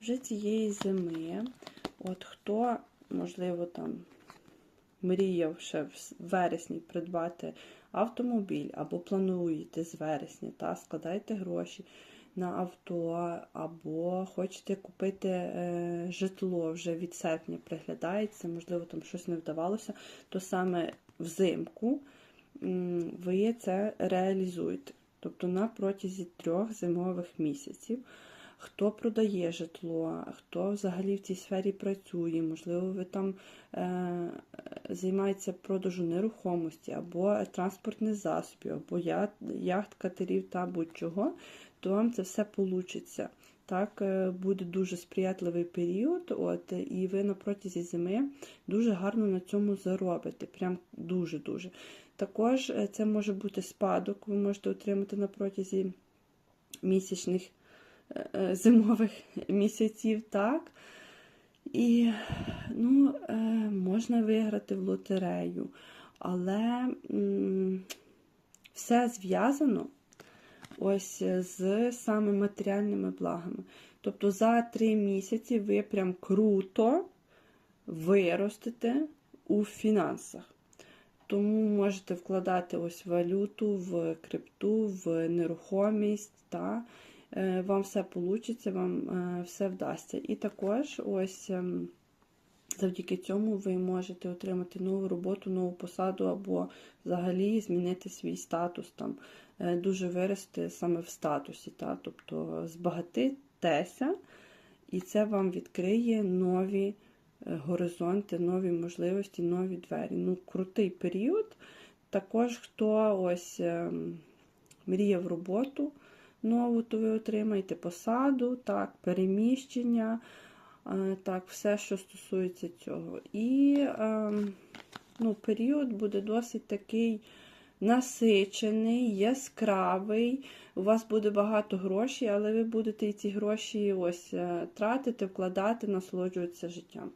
вже цієї зими, от хто, можливо, там мріяв ще в вересні придбати автомобіль або плануєте з вересня, та, складайте гроші на авто, або хочете купити е, житло вже від серпня приглядається, можливо, там щось не вдавалося, то саме взимку ви це реалізуєте. Тобто на протязі трьох зимових місяців. Хто продає житло, хто взагалі в цій сфері працює, можливо, ви там е, займається продажу нерухомості, або транспортних засобів, або яхт, катерів та будь-чого, то вам це все вийде. Так, е, буде дуже сприятливий період, от, і ви на протязі зими дуже гарно на цьому заробите. Прям дуже-дуже. Також е, це може бути спадок, ви можете отримати на протязі місячних зимових місяців, так. І ну, е, можна виграти в лотерею, але все зв'язано ось з саме матеріальними благами. Тобто за три місяці ви прям круто виростете у фінансах. Тому можете вкладати ось валюту в крипту, в нерухомість, та е, вам все вийде, вам е, все вдасться. І також ось ем, завдяки цьому ви можете отримати нову роботу, нову посаду, або взагалі змінити свій статус, там, е, дуже вирости саме в статусі. Та? Тобто збагатитеся, і це вам відкриє нові е, горизонти, нові можливості, нові двері. Ну, крутий період. Також, хто ось ем, мріяв роботу нову, то ви отримаєте посаду, так, переміщення, е, так, все, що стосується цього. І ем, ну, період буде досить такий насичений, яскравий. У вас буде багато грошей, але ви будете ці гроші ось е, тратити, вкладати, насолоджуватися життям.